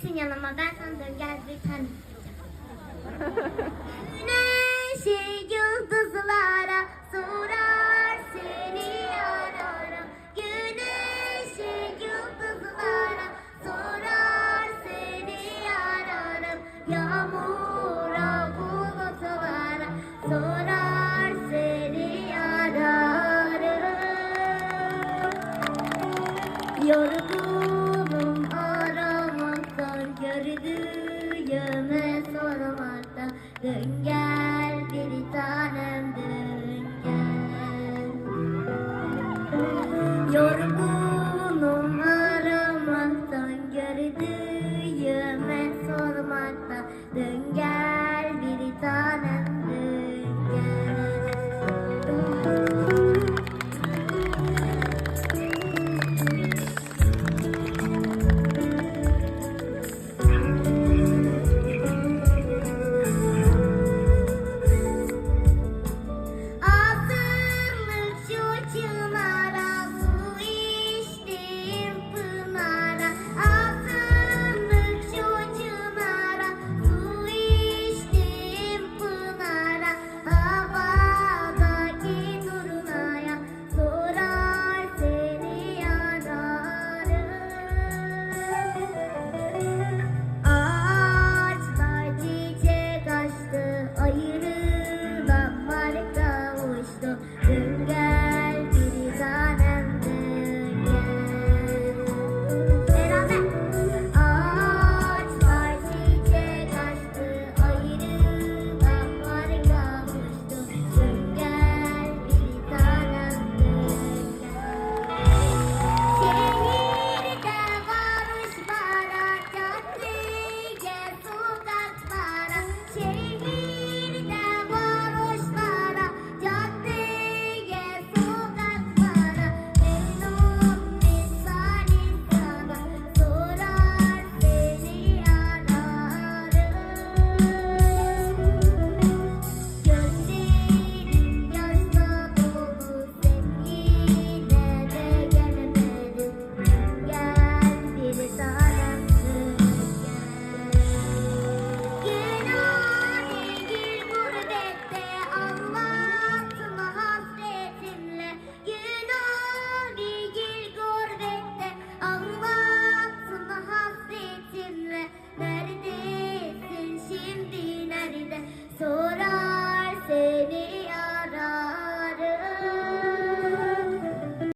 geleceksin yanıma. Ben sana döngel bir tane Güneşi yıldızlara sorar seni ararım. Güneşi yıldızlara sorar seni ararım. Yağmura bulutlara sorar seni ararım. Yorgunum yalnız olamakta Dön gel bir tanem dön Yorgun